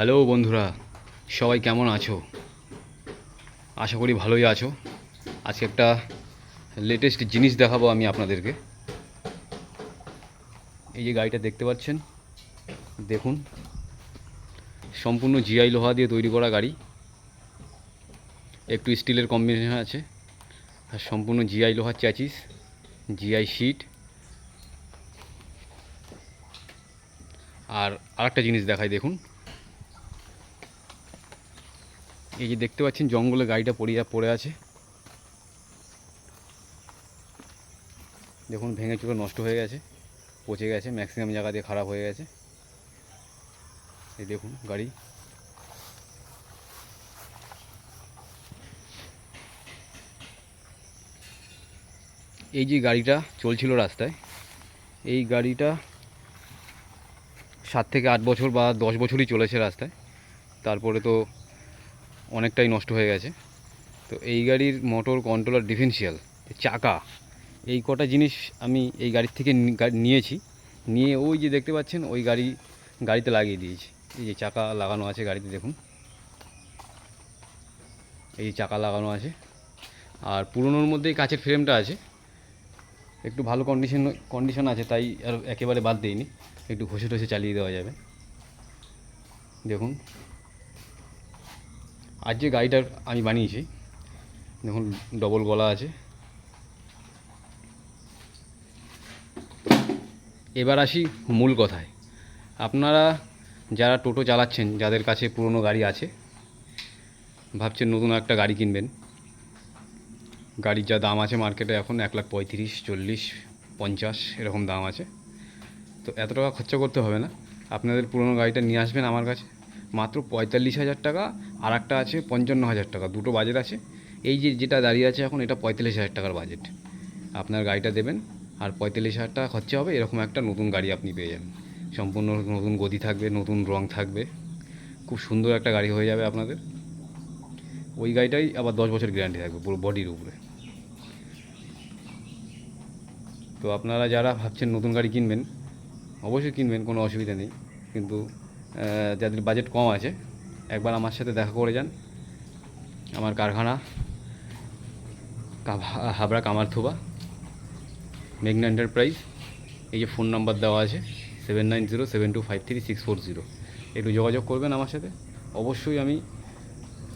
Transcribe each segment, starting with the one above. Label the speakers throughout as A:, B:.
A: Hello বন্ধুরা, সবাই কেমন আছো? আশা করি ভালোই আছো। আজকে একটা লেটেস্ট জিনিস দেখাবো আমি আপনাদেরকে। এই যে গাড়িটা দেখতে পাচ্ছেন, দেখুন। সম্পূর্ণ জিআই লোহা দিয়ে তৈরি করা গাড়ি। একটু স্টিলের কম্বিনেশন আছে। আর সম্পূর্ণ জিআই লোহার চ্যাচিস জিআই শিট আর আরেকটা জিনিস দেখাই, দেখুন। এই যে দেখতে পাচ্ছেন জঙ্গলে গাড়িটা পড়িয়া পড়ে আছে। দেখুন, ভেঙে চুরে নষ্ট হয়ে গেছে, পচে গেছে ম্যাক্সিমাম জায়গা দিয়ে খারাপ হয়ে গেছে। এই দেখুন গাড়ি। এই যে গাড়িটা চলছিল রাস্তায়, এই গাড়িটা সাত থেকে আট বছর বা দশ বছরই চলেছে রাস্তায়। তারপরে তো অনেকটাই নষ্ট হয়ে গেছে। তো এই গাড়ির মোটর কন্ট্রোলার ডিফেন্সিয়াল চাকা, এই কটা জিনিস আমি এই গাড়ির থেকে নিয়েছি। নিয়ে ওই যে দেখতে পাচ্ছেন, ওই গাড়ি, গাড়িতে লাগিয়ে দিয়েছি। এই যে চাকা লাগানো আছে গাড়িতে, দেখুন। এই চাকা লাগানো আছে। আর পুরনোর মধ্যেই কাচের ফ্রেমটা আছে। একটু ভালো কন্ডিশন কন্ডিশন আছে, তাই আর একেবারে বাদ দিইনি। একটু ঘষে টষে চালিয়ে দেওয়া যাবে। দেখুন। আজ যে গাড়িটার আমি বানিয়েছি। দেখুন ডবল গলা আছে। এবার আসি মূল কথায়। আপনারা যারা টোটো চালাচ্ছেন, যাদের কাছে পুরনো গাড়ি আছে, ভাবছেন নতুন একটা গাড়ি কিনবেন। গাড়ির যা দাম আছে মার্কেটে এখন এক লাখ পঁয়ত্রিশ, চল্লিশ, পঞ্চাশ, এরকম দাম আছে। তো এত টাকা খরচা করতে হবে না। আপনাদের পুরনো গাড়িটা নিয়ে আসবেন আমার কাছে। মাত্র পঁয়তাল্লিশ হাজার টাকা, আর একটা আছে পঞ্চান্ন হাজার টাকা, দুটো বাজেট আছে। এই যে যেটা দাঁড়িয়ে আছে এখন, এটা পঁয়তাল্লিশ হাজার টাকার বাজেট আপনার গাড়িটা দেবেন, আর পঁয়তাল্লিশ হাজার টাকা খরচা হবে, এরকম একটা নতুন গাড়ি আপনি পেয়ে যাবেন। সম্পূর্ণ নতুন গদি থাকবে, নতুন রং থাকবে। খুব সুন্দর একটা গাড়ি হয়ে যাবে আপনাদের। ওই গাড়িটাই আবার দশ বছর গ্যারান্টি থাকবে, পুরো বডির উপরে। তো আপনারা যারা ভাবছেন নতুন গাড়ি কিনবেন, অবশ্যই কিনবেন, কোনো অসুবিধা নেই। কিন্তু যাদের বাজেট কম আছে, একবার আমার সাথে দেখা করে যান। আমার কারখানা হাবড়া কামারথোবা, মেঘনা এন্টারপ্রাইজ এই যে ফোন নাম্বার দেওয়া আছে seven nine zero seven two five three six four zero একটু যোগাযোগ করবেন আমার সাথে। অবশ্যই আমি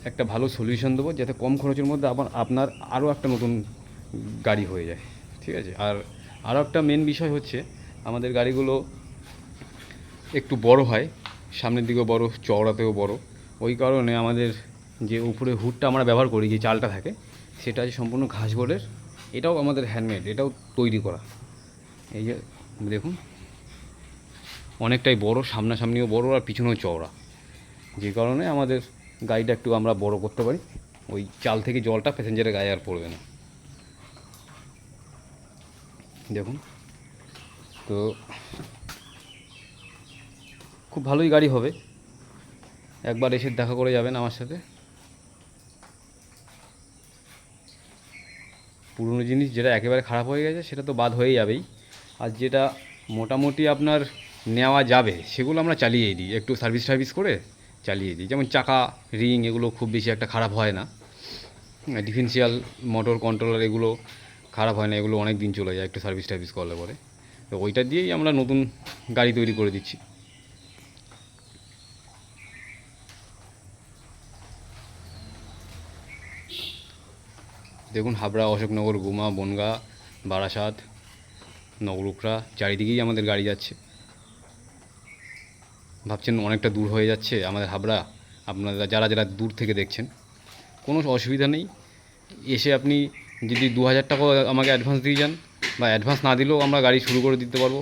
A: একটা ভালো সলিউশন দেবো, যাতে কম খরচের মধ্যে আবার আপনার আরও একটা নতুন গাড়ি হয়ে যায়। ঠিক আছে? আর আরও একটা মেন বিষয় হচ্ছে, আমাদের গাড়িগুলো একটু বড় হয়। সামনের দিকেও বড়, চওড়াতেও বড়। ওই কারণে আমাদের যে উপরে হুডটা আমরা ব্যবহার করি, যে চালটা থাকে, সেটা আছে সম্পূর্ণ ঘাসগোলের এটাও আমাদের হ্যান্ডমেড এটাও তৈরি করা। এই যে দেখুন, অনেকটাই বড়, সামনাসামনিও বড় আর পিছনেও চওড়া। যে কারণে আমাদের গাড়িটা একটু আমরা বড় করতে পারি। ওই চাল থেকে জলটা প্যাসেঞ্জারের গায়ে আর পড়বে না। দেখুন, তো খুব ভালোই গাড়ি হবে। একবার এসে দেখা করে যাবেন আমার সাথে। পুরনো জিনিস যেটা একেবারে খারাপ হয়ে গেছে, সেটা তো বাদ হয়ে যাবেই। আর যেটা মোটামুটি আপনার নেওয়া যাবে, সেগুলো আমরা চালিয়েই দিই। একটু সার্ভিস টার্ভিস করে চালিয়ে দিই। যেমন চাকা রিং এগুলো খুব বেশি একটা খারাপ হয় না। ডিফেন্সিয়াল মোটর কন্ট্রোলার এগুলো খারাপ হয় না, এগুলো অনেক দিন চলে যায় একটু সার্ভিস টার্ভিস করলে পরে। তো ওইটা দিয়েই আমরা নতুন গাড়ি তৈরি করে দিচ্ছি। দেখুন হাবড়া, অশোকনগর, গুমা, বনগা, বারাসাত, নগরুকরা, চারিদিকেই আমাদের গাড়ি যাচ্ছে। ভাবছেন অনেকটা দূর হয়ে যাচ্ছে আমাদের হাবড়া। আপনারা যারা যারা দূর থেকে দেখছেন, কোনো অসুবিধা নেই। এসে আপনি যদি দু হাজার টাকা আমাকে অ্যাডভান্স দিয়ে যান বা অ্যাডভান্স না দিলেও আমরা গাড়ি শুরু করে দিতে পারব।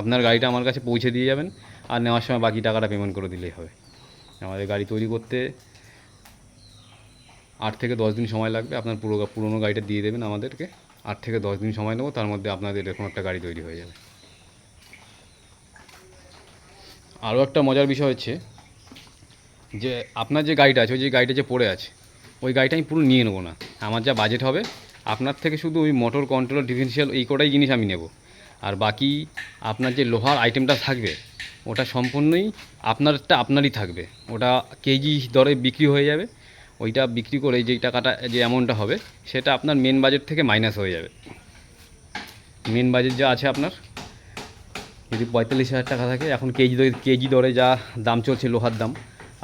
A: আপনার গাড়িটা আমার কাছে পৌঁছে দিয়ে যাবেন আর নেওয়ার সময় বাকি টাকাটা পেমেন্ট করে দিলেই হবে। আমাদের গাড়ি তৈরি করতে আট থেকে দশ দিন সময় লাগবে। আপনার পুরো পুরোনো গাড়িটা দিয়ে দেবেন আমাদেরকে। আট থেকে দশ দিন সময় নেব, তার মধ্যে আপনাদের এরকম একটা গাড়ি তৈরি হয়ে যাবে। আরও একটা মজার বিষয় হচ্ছে যে, আপনার যে গাড়িটা আছে, ওই যে গাড়িটা যে পড়ে আছে, ওই গাড়িটা আমি পুরো নিয়ে নেব না। আমার যা বাজেট হবে, আপনার থেকে শুধু ওই মোটর কন্ট্রোল ডিফেন্সিয়াল এই কটাই জিনিস আমি নেব। আর বাকি আপনার যে লোহার আইটেমটা থাকবে, ওটা সম্পূর্ণই আপনারটা আপনারই থাকবে। ওটা কেজি দরে বিক্রি হয়ে যাবে। ওইটা বিক্রি করে যেই টাকাটা, যে অ্যামাউন্টটা হবে, সেটা আপনার মেন বাজেট থেকে মাইনাস হয়ে যাবে। মেন বাজেট যা আছে আপনার, যদি পঁয়তাল্লিশ হাজার টাকা থাকে, এখন কেজি কেজি দরে যা দাম চলছে লোহার দাম,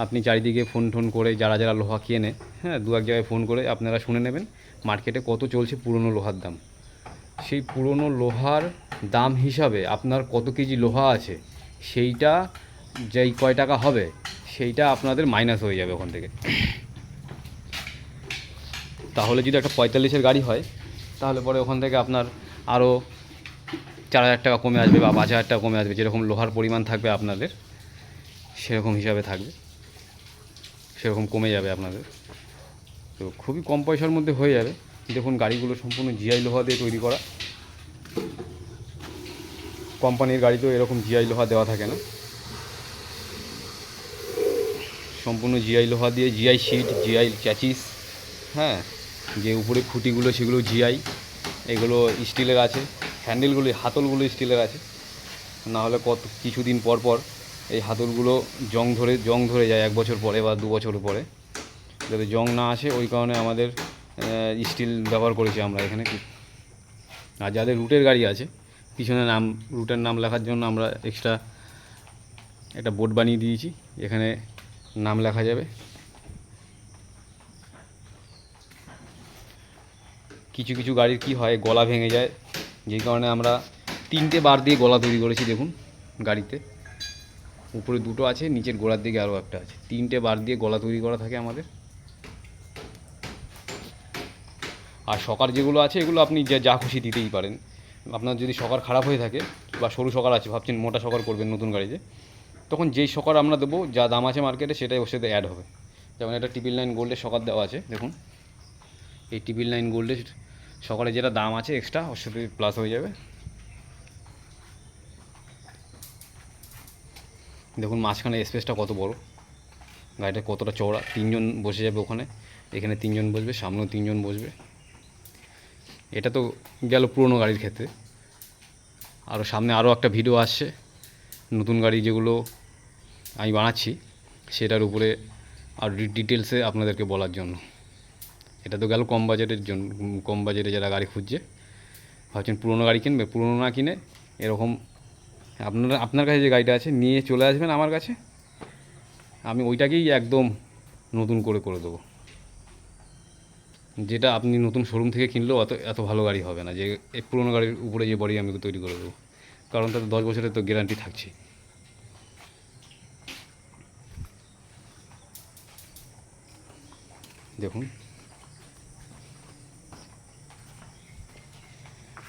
A: আপনি চারিদিকে ফোন টোন করে যারা যারা লোহা কেনে হ্যাঁ দু এক জায়গায় ফোন করে আপনারা শুনে নেবেন মার্কেটে কত চলছে পুরনো লোহার দাম। সেই পুরনো লোহার দাম হিসাবে আপনার কত কেজি লোহা আছে, সেইটা যেই কয় টাকা হবে, সেইটা আপনাদের মাইনাস হয়ে যাবে ওখান থেকে। তাহলে যদি একটা পঁয়তাল্লিশের গাড়ি হয়, তাহলে পরে ওখান থেকে আপনার আরও চার হাজার টাকা কমে আসবে বা পাঁচ হাজার টাকা কমে আসবে। যেরকম লোহার পরিমাণ থাকবে আপনাদের, সেরকম হিসাবে থাকবে। সেরকম কমে যাবে আপনাদের। তো খুবই কম পয়সার মধ্যে হয়ে যাবে। দেখুন গাড়িগুলো সম্পূর্ণ জিআই লোহা দিয়ে তৈরি করা। কোম্পানির গাড়িতেও এরকম জিআই লোহা দেওয়া থাকে না। সম্পূর্ণ জিআই লোহা দিয়ে জিআই শিট জিআই চ্যাচিস হ্যাঁ। যে উপরে খুঁটিগুলো সেগুলো জিআই এগুলো স্টিলের আছে। হ্যান্ডেলগুলো হাতলগুলো স্টিলের আছে। না হলে কত, কিছুদিন পর পর এই হাতলগুলো জং ধরে জং ধরে যায় এক বছর পরে বা দু বছর পরে। যাতে জং না আসে, ওই কারণে আমাদের স্টিল ব্যবহার করেছি আমরা এখানে। আর যাদের রুটের গাড়ি আছে, পিছনে নাম, রুটের নাম লেখার জন্য আমরা এক্সট্রা একটা বোর্ড বানিয়ে দিয়েছি। এখানে নাম লেখা যাবে। কিছু কিছু গাড়ির কি হয়, গলা ভেঙে যায়। যেই কারণে আমরা তিনটে বার দিয়ে গলা তৈরি করেছি, দেখুন, গাড়িতে। উপরে দুটো আছে, নিচের গোড়ার দিকে আরও একটা আছে। তিনটে বার দিয়ে গলা তৈরি করা থাকে আমাদের। আর সকার যেগুলো আছে, এগুলো আপনি যা যা খুশি দিতেই পারেন। আপনার যদি সকার খারাপ হয়ে থাকে বা সরু সকার আছে, ভাবছেন মোটা সকার করবেন নতুন গাড়িতে, তখন যেই সকার আমরা দেবো, যা দাম আছে মার্কেটে সেটাই ওর সাথে অ্যাড হবে। যেমন একটা টিপিল নাইন গোল্ডের সকার দেওয়া আছে, দেখুন। এই টিপিল নাইন গোল্ডের সকালে যেটা দাম আছে এক্সট্রা সাথে প্লাস হয়ে যাবে। দেখুন মাঝখানে স্পেসটা কত বড়। গাড়িটা কতটা চওড়া। তিনজন বসে যাবে ওখানে। এখানে তিনজন বসবে, সামনেও তিনজন বসবে। এটা তো গেল পুরনো গাড়ির ক্ষেত্রে। আরও সামনে আরও একটা ভিডিও আসছে। নতুন গাড়ি যেগুলো আমি বানাচ্ছি, সেটার উপরে আর ডিটেলসে আপনাদেরকে বলার জন্য। এটা তো গেল কম বাজেটের জন্য, কম বাজেটে যারা গাড়ি খুঁজছে। ভাবছেন পুরনো গাড়ি কিনবে? পুরনো না কিনে এরকম আপনারা, আপনার কাছে যে গাড়িটা আছে, নিয়ে চলে আসবেন আমার কাছে। আমি ওইটাকেই একদম নতুন করে করে দেবো। যেটা আপনি নতুন শোরুম থেকে কিনলেও অত, এত ভালো গাড়ি হবে না। যে এই পুরোনো গাড়ির উপরে যে বডি আমি তৈরি করে দেবো। কারণ তাতে দশ বছরের তো গ্যারান্টি থাকছে। দেখুন।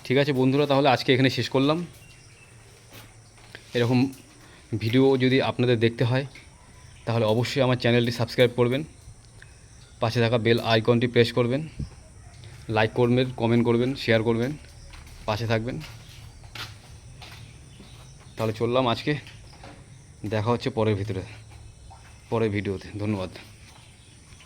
A: ঠিক আছে বন্ধুরা, তাহলে আজকে এখানে শেষ করলাম। এরকম ভিডিও যদি আপনাদের দেখতে হয়, তাহলে অবশ্যই আমার চ্যানেলটি সাবস্ক্রাইব করবেন, পাশে থাকা বেল আইকনটি প্রেস করবেন, লাইক করবেন, কমেন্ট করবেন, শেয়ার করবেন, পাশে থাকবেন। তাহলে চললাম আজকে, দেখা হচ্ছে পরের ভিতরে, পরের ভিডিওতে, ধন্যবাদ।